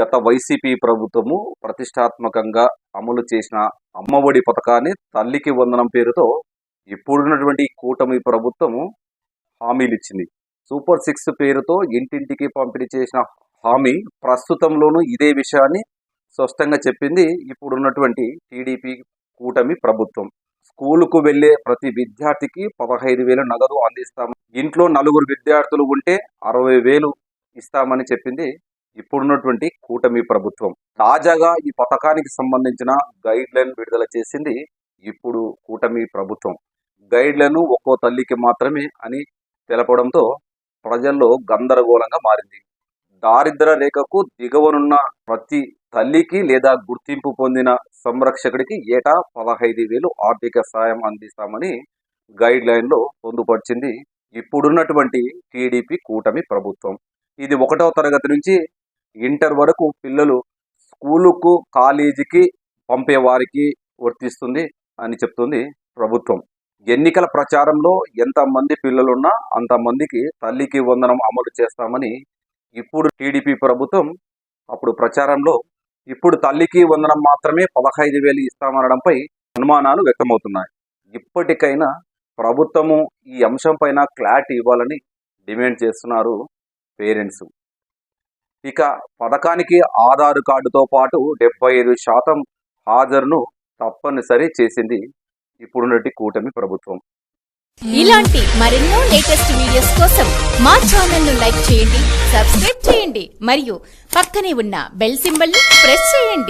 గత వైసీపీ ప్రభుత్వము ప్రతిష్టాత్మకంగా అమలు చేసిన అమ్మఒడి పథకాన్ని తల్లికి వందనం పేరుతో ఇప్పుడున్నటువంటి కూటమి ప్రభుత్వము హామీలు ఇచ్చింది. సూపర్ సిక్స్ పేరుతో ఇంటింటికి పంపిణీ చేసిన హామీ ప్రస్తుతంలోనూ ఇదే విషయాన్ని స్పష్టంగా చెప్పింది ఇప్పుడున్నటువంటి టీడీపీ కూటమి ప్రభుత్వం. స్కూలుకు వెళ్ళే ప్రతి విద్యార్థికి పదహైదు వేలు నగదు అందిస్తాము. ఇంట్లో నలుగురు విద్యార్థులు ఉంటే అరవై వేలు ఇస్తామని చెప్పింది ఇప్పుడున్నటువంటి కూటమి ప్రభుత్వం తాజాగా ఈ పథకానికి సంబంధించిన గైడ్ లైన్ విడుదల చేసింది ఇప్పుడు కూటమి ప్రభుత్వం. గైడ్ లైన్ ఒక్కో తల్లికి మాత్రమే అని తెలపడంతో ప్రజల్లో గందరగోళంగా మారింది. దారిద్ర రేఖకు దిగవనున్న ప్రతి తల్లికి లేదా గుర్తింపు పొందిన సంరక్షకుడికి ఏటా పదహైదు వేలు ఆర్థిక సాయం అందిస్తామని గైడ్ లైన్లో పొందుపరిచింది ఇప్పుడున్నటువంటి టీడీపీ కూటమి ప్రభుత్వం. ఇది ఒకటవ తరగతి నుంచి ఇంటర్ వరకు పిల్లలు స్కూలుకు కాలేజీకి పంపే వారికి వర్తిస్తుంది అని చెప్తుంది ప్రభుత్వం. ఎన్నికల ప్రచారంలో ఎంతమంది పిల్లలున్నా అంతమందికి తల్లికి వందనం అమలు చేస్తామని ఇప్పుడు టీడీపీ ప్రభుత్వం అప్పుడు ప్రచారంలో ఇప్పుడు తల్లికి వందనం మాత్రమే పదహైదు వేలు ఇస్తామనడంపై అనుమానాలు వ్యక్తమవుతున్నాయి. ఇప్పటికైనా ప్రభుత్వము ఈ అంశంపైన క్లారిటీ ఇవ్వాలని డిమాండ్ చేస్తున్నారు పేరెంట్స్. ఇక పథకానికి ఆధార్ కార్డుతో పాటు డెబ్బై ఐదు శాతం హాజరును తప్పనిసరి చేసింది ఇప్పుడున్నటి కూటమి ప్రభుత్వం. ఇలాంటి మరెన్నో లేటెస్ట్ వీడియోస్ కోసం మా ఛానల్ను లైక్ చేయండి సబ్స్క్రైబ్ చేయండి మరియు పక్కనే ఉన్న బెల్ సింబల్ని ప్రెస్ చేయండి.